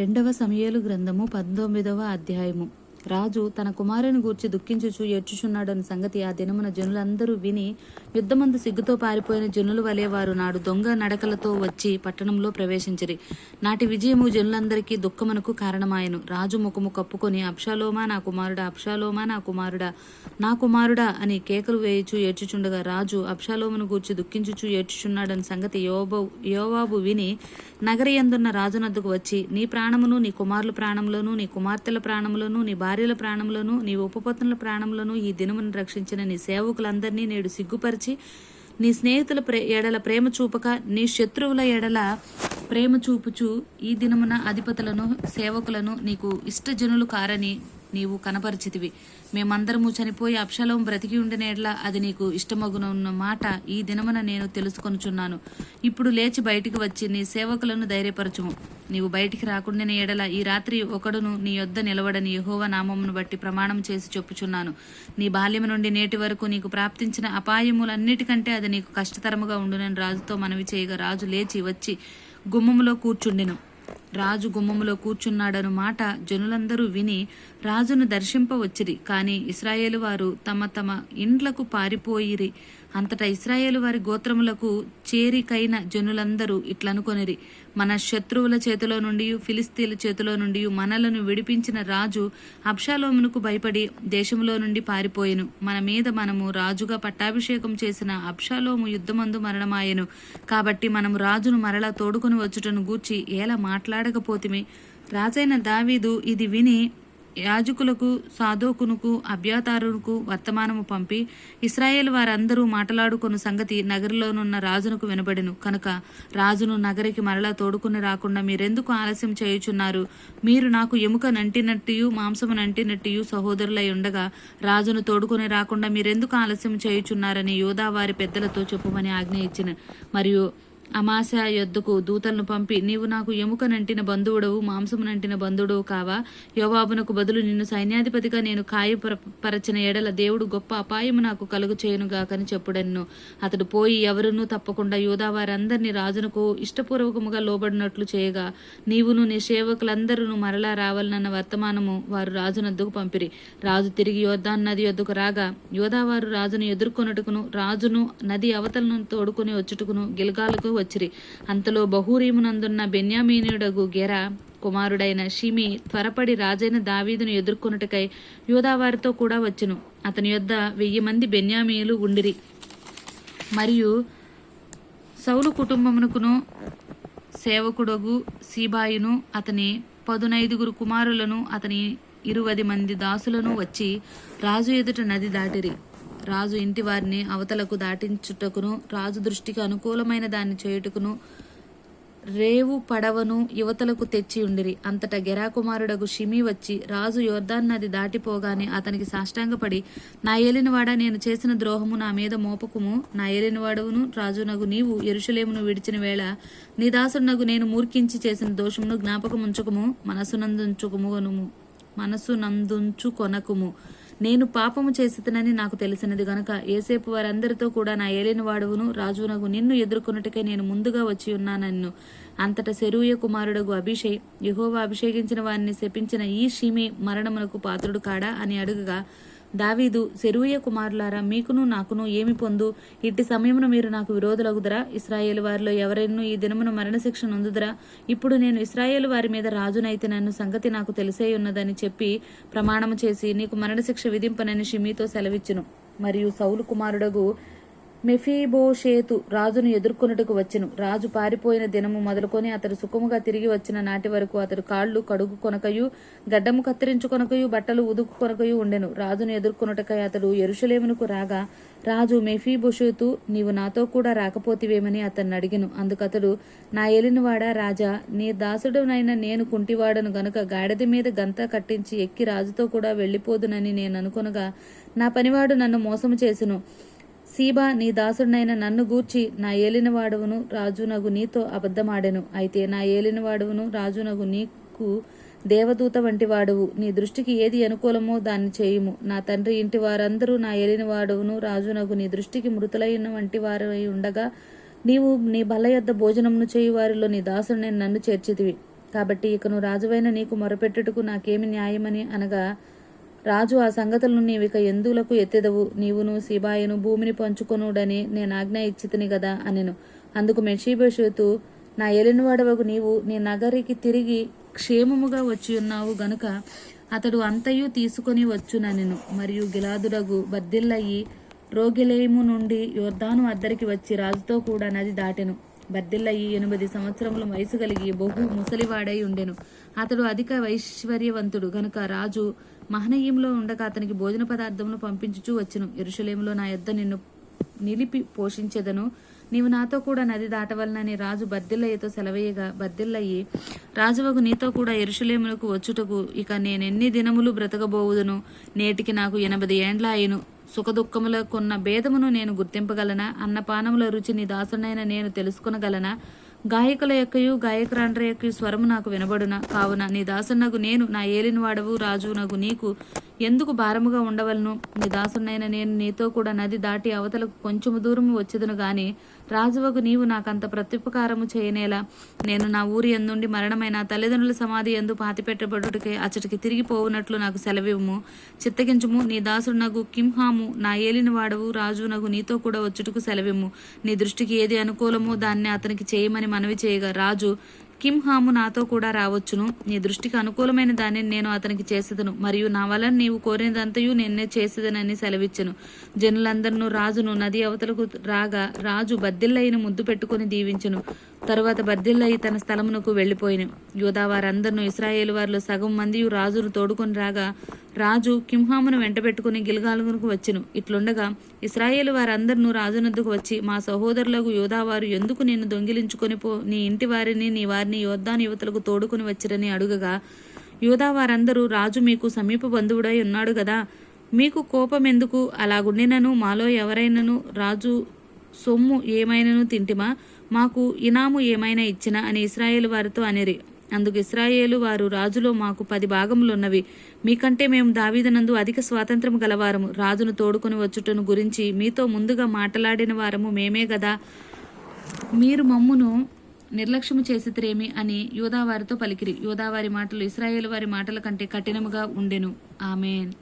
రెండవ సమయలు గ్రంథము పంతొమ్మిదవ అధ్యాయము. రాజు తన కుమారుని గూర్చి దుఃఖించుచు ఏడ్చుచున్నాడని సంగతి ఆ దినమున జనులందరూ విని యుద్ధమందు సిగ్గుతో పారిపోయిన జనుల వలె వారు నాడు దొంగ నడకలతో వచ్చి పట్టణంలో ప్రవేశించిరి. నాటి విజయము జనులందరికీ దుఃఖమునకు కారణమాయను. రాజు ముఖము కప్పుకొని అప్షాలోమా నా కుమారుడా అప్షాలోమా నా కుమారుడా నా కుమారుడా అని కేకలు వేయుచు ఏడ్చుచుండగా రాజు అప్షాలోమును గూర్చి దుఃఖించుచు ఏడ్చుచున్నాడని సంగతి యోబు యోవాబు విని నగరయందున్న రాజునద్దుకు వచ్చి నీ ప్రాణమును నీ కుమారుల ప్రాణంలోను నీ కుమార్తెల ప్రాణంలోను నీ భార్యల ప్రాణములను నీ ఉపపత్నుల ప్రాణంలోనూ ఈ దినమును రక్షించిన నీ సేవకులందరినీ నేడు సిగ్గుపరిచి నీ స్నేహితుల ప్రే ఎడల ప్రేమ చూపక నీ శత్రువుల ఎడల ప్రేమ చూపుచు ఈ దినమున అధిపతులను సేవకులను నీకు ఇష్టజనులు కారని నీవు కనపరిచితివి. మేమందరము చనిపోయి అప్షలం బ్రతికి ఉండిన అది నీకు ఇష్టమగునున్న మాట ఈ దినమున నేను తెలుసుకొనుచున్నాను. ఇప్పుడు లేచి బయటికి వచ్చి నీ సేవకులను ధైర్యపరచుము. నీవు బయటికి రాకుండానే ఎడల ఈ రాత్రి ఒకడును నీ యొద్ద నిలవడని యహోవ నామమును బట్టి ప్రమాణం చేసి చెప్పుచున్నాను. నీ బాల్యం నుండి నేటి వరకు నీకు ప్రాప్తించిన అపాయములన్నిటికంటే అది నీకు కష్టతరముగా ఉండునని రాజుతో మనవి చేయగా రాజు లేచి వచ్చి గుమ్మములో కూర్చుండెను. రాజు గుమ్మములో కూర్చున్నాడను మాట జనులందరూ విని రాజును దర్శింపవచ్చిరి కాని ఇస్రాయేలు వారు తమ తమ ఇండ్లకు పారిపోయిరి. అంతటా ఇస్రాయేలు వారి గోత్రములకు చేరికైన జనులందరూ ఇట్లనుకొనిరి మన శత్రువుల చేతిలో నుండి ఫిలిస్తీన్ల చేతిలో నుండి మనలను విడిపించిన రాజు అబ్షాలోమునకు భయపడి దేశంలో నుండి పారిపోయెను. మన మీద మనము రాజుగా పట్టాభిషేకం చేసిన అబ్షాలోము యుద్ధమందు మరణమాయెను. కాబట్టి మనము రాజును మరలా తోడుకొని వచ్చుటను గూర్చి ఎలా మాట్లాడకపోతిమి? రాజైన దావీదు ఇది విని యాజకులకు సాధోకునుకు అభ్యాతారునకు వర్తమానము పంపి ఇస్రాయేల్ వారందరూ మాట్లాడుకొను సంగతి నగరిలోనున్న రాజునకు వినబడెను. కనుక రాజును నగరికి మరలా తోడుకుని రాకుండా మీరెందుకు ఆలస్యం చేయుచున్నారు? మీరు నాకు ఎముక నంటినట్టు మాంసము నంటినట్టు సహోదరులై ఉండగా రాజును తోడుకుని రాకుండా మీరెందుకు ఆలస్యం చేయుచున్నారని యోధా వారి పెద్దలతో చెప్పుమని ఆజ్ఞ ఇచ్చిన. మరియు అమాశ యొద్దకు దూతలను పంపి నీవు నాకు ఎముక నంటిన బంధువుడవు మాంసము నంటిన బంధువుడవు కావా? యోబాబునకు బదులు నిన్ను సైన్యాధిపతిగా నేను కాయపరచిన ఎడల దేవుడు గొప్ప అపాయము నాకు కలుగు చేయనుగాకని చెప్పుడెన్ను. అతడు పోయి ఎవరునూ తప్పకుండా యోధా వారందరినీ రాజునకు ఇష్టపూర్వకముగా లోబడినట్లు చేయగా నీవును నీ సేవకులందరూ మరలా రావాలన్న వర్తమానము వారు రాజునద్దుకు పంపిరి. రాజు తిరిగి యోధాన్ నది వద్దకు రాగా యోధావారు రాజును ఎదుర్కొనుటకును రాజును నది అవతలను తోడుకుని వచ్చుటకును గిల్గాలకు వచ్చిరి. అంతలో బహూరీమునందున్న బెన్యామీనుడగు గెర కుమారుడైన షిమి త్వరపడి రాజైన దావీదును ఎదుర్కొనుటకై యోధావారితో కూడా వచ్చును. అతని యొద్ద వెయ్యి మంది బెన్యామీయులు ఉండిరి. మరియు సౌలు కుటుంబమునకును సేవకుడగు సీబాయును అతని పదునైదుగురు కుమారులను అతని ఇరువది మంది దాసులను వచ్చి రాజు ఎదుట నది దాటిరి. రాజు ఇంటి వారిని అవతలకు దాటించుటకును రాజు దృష్టికి అనుకూలమైన దాన్ని చేయుటకును రేవు పడవను యువతలకు తెచ్చి ఉండిరి. అంతటా గెరాకుమారుడకు షిమి వచ్చి రాజు యోర్దాన్ నది దాటిపోగానే అతనికి సాష్టాంగపడి నా ఏలినవాడ నేను చేసిన ద్రోహము నా మీద మోపకుము. నా ఏలినవాడవును రాజునగు నీవు ఎరుషులేమును విడిచిన వేళ నీ దాసునగు నేను మూర్ఖించి చేసిన దోషమును జ్ఞాపకముంచుకుము మనసునందుంచుకుము అనుము. మనసు నందుంచు కొనకుము. నేను పాపము చేసితనని నాకు తెలిసినది గనక ఏసేపు వారందరితో కూడా నా ఏలిన వాడవును రాజునగు నిన్ను ఎదుర్కొన్నట్టుకై నేను ముందుగా వచ్చి ఉన్నానన్ను. అంతట శరూయ కుమారుడగు అభిషేక్ యహోవా అభిషేకించిన వారిని శపించిన ఈ షిమి మరణమునకు పాత్రుడు కాడా అని అడుగగా దావీదు సెరూయ కుమారులారా మీకును నాకును ఏమి పొందు? ఇట్టి సమయమున మీరు నాకు విరోధులగుదరా? ఇస్రాయేల్ వారిలో ఎవరైనా ఈ దినమున మరణశిక్ష నొందుదరా? ఇప్పుడు నేను ఇస్రాయేల్ వారి మీద రాజునైతే నన్ను సంగతి నాకు తెలిసే ఉన్నదని చెప్పి ప్రమాణము చేసి నీకు మరణశిక్ష విధింపనని షిమీతో సెలవిచ్చును. మరియు సౌలు కుమారుడగు మెఫీబోషేతు రాజును ఎదుర్కొనుటకు వచ్చెను. రాజు పారిపోయిన దినము మొదలుకొని అతడు సుఖముగా తిరిగి వచ్చిన నాటి వరకు అతడు కాళ్ళు కడుగు కొనకయు గడ్డము కత్తిరించుకొనకయు బట్టలు ఉదుకు కొనకయు ఉండెను. రాజును ఎదుర్కొనుటకై అతడు ఎరుషలేమునకు రాగా రాజు మెఫీబోషేతు నీవు నాతో కూడా రాకపోతివేమని అతన్ని అడిగిను. అందుకతడు నా ఏలినవాడా రాజా నీ దాసుడునైన నేను కుంటివాడను గనుక గాడిద మీద గంత కట్టించి ఎక్కి రాజుతో కూడా వెళ్ళిపోదునని నేను అనుకొనగా నా పనివాడు నన్ను మోసము చేసెను. సీబా నీ దాసుడినైన నన్ను గూర్చి నా ఏలినవాడవును రాజునగు నీతో అబద్ధమాడెను. అయితే నా ఏలినవాడవును రాజునగు నీకు దేవదూత వంటి వాడువు నీ దృష్టికి ఏది అనుకూలమో దాన్ని చేయుము. నా తండ్రి ఇంటి వారందరూ నా ఏలినవాడవును రాజునగు నీ దృష్టికి మృతులైన వంటి వారై ఉండగా నీవు నీ బల్ల యొద్ద భోజనమును చేయు వారిలో నీ దాసుడిని నన్ను చేర్చితివి. కాబట్టి ఇకను రాజువైన నీకు మొరపెట్టుటకు నాకేమి న్యాయమని అనగా రాజు ఆ సంగతులను నీవిక ఎందులకు ఎత్తెదవు? నీవును సీబాయును భూమిని పంచుకొనుడని నేను ఆజ్ఞ ఇచ్చితిని గదా అనెను. అందుకు మెషీబోషేతు నా ఎలినవాడవకు నీవు నీ నగరికి తిరిగి క్షేమముగా వచ్చి ఉన్నావు గనుక అతడు అంతయు తీసుకొని వచ్చుననెను. మరియు గిలాదుడగు బద్దిల్లయి రోగిలేము నుండి యోర్ధాను అద్దరికి వచ్చి రాజుతో కూడా నది దాటెను. బద్దిల్లయి ఎనిమిది సంవత్సరముల వయసు కలిగి బహు ముసలివాడై ఉండెను. అతడు అధిక వైశ్వర్యవంతుడు గనుక రాజు మహనీయంలో ఉండక అతనికి భోజన పదార్థములు పంపించుచూ వచ్చును. ఎరుషలేములో నా యొద్ద నిన్ను నిలిపి పోషించెదను. నీవు నాతో కూడా నది దాటవలనని రాజు బద్దిల్లయ్యతో సెలవేయగా బద్దిల్లయ్యి రాజువకు నీతో కూడా ఎరుషులేములకు వచ్చుటకు ఇక నేనెన్ని దినములు బ్రతకబోవుదును? నేటికి నాకు ఎనభై ఏండ్ల అయ్యను సుఖదుఖములకున్న భేదమును నేను గుర్తింపగలనా? అన్నపానముల రుచి నీ దాసునైన నేను తెలుసుకొనగలనా? గాయకుల యొక్కయు గాయకురాండ్ర యొక్క స్వరము నాకు వినబడున? కావున నీ దాసునకు నేను నా ఏలినవాడవు రాజునగు నీకు ఎందుకు భారముగా ఉండవలను? నీ దాసునైన నేను నీతో కూడా నది దాటి అవతలకు కొంచెము దూరము వచ్చేదను గాని రాజువకు నీవు నాకంత ప్రత్యుపకారము చేయనేలా? నేను నా ఊరి ఎందుండి మరణమైన తల్లిదండ్రుల సమాధి ఎందు పాతిపెట్టబడుటకే అచ్చటికి తిరిగి పోవునట్లు నాకు సెలవివ్వము. చిత్తగించుము నీ దాసుడు నగు కింహాము నా ఏలిన వాడవు రాజు నగు నీతో కూడా వచ్చుటకు సెలవిమ్ము. నీ దృష్టికి ఏది అనుకూలమో దాన్ని అతనికి చేయమని మనవి చేయగా. రాజు కిమ్ హాము నాతో కూడా రావచ్చును. నీ దృష్టికి అనుకూలమైన దానిని నేను అతనికి చేసేదను. మరియు నా వలన నీవు కోరినదంతయు నిన్నే చేసేదనని సెలవిచ్చెను. జనులందరినూ రాజును నది అవతలకు రాగా రాజు బద్దిల్లయ్యను ముద్దు పెట్టుకుని దీవించెను. తరువాత బద్దిల్లయ్య తన స్థలమునకు వెళ్ళిపోయిన. యోధా వారందరినూ ఇస్రాయేలు వారిలో సగం మంది రాజును తోడుకొని రాగా రాజు కింహామును వెంటబెట్టుకుని గిల్గాలుగునకు వచ్చెను. ఇట్లుండగా ఇస్రాయేలు వారందరినూ రాజునద్దుకు వచ్చి మా సహోదరులకు యోధావారు ఎందుకు నిన్ను దొంగిలించుకొని పో నీ ఇంటి వారిని నీ వారిని యోద్ధాను యువతలకు తోడుకుని వచ్చిరని అడుగగా యోధా వారందరూ రాజు మీకు సమీప బంధువుడై ఉన్నాడు కదా మీకు కోపం ఎందుకు అలాగుండినను మాలో ఎవరైనను రాజు సొమ్ము ఏమైనను తింటిమా? మాకు ఇనాము ఏమైనా ఇచ్చినా అని ఇస్రాయేలు వారితో అనిరి. అందుకు ఇస్రాయేలు వారు రాజులో మాకు పది భాగములున్నవి. మీకంటే మేము దావీదనందు అధిక స్వాతంత్రం గలవారము. రాజును తోడుకొని వచ్చుటను గురించి మీతో ముందుగా మాట్లాడిన వారము మేమే గదా. మీరు మమ్మును నిర్లక్ష్యము చేసితిరేమి అని యోదావారితో పలికిరి. యోదావారి మాటలు ఇస్రాయేల్ వారి మాటల కంటే కఠినముగా ఉండెను. ఆమెన్.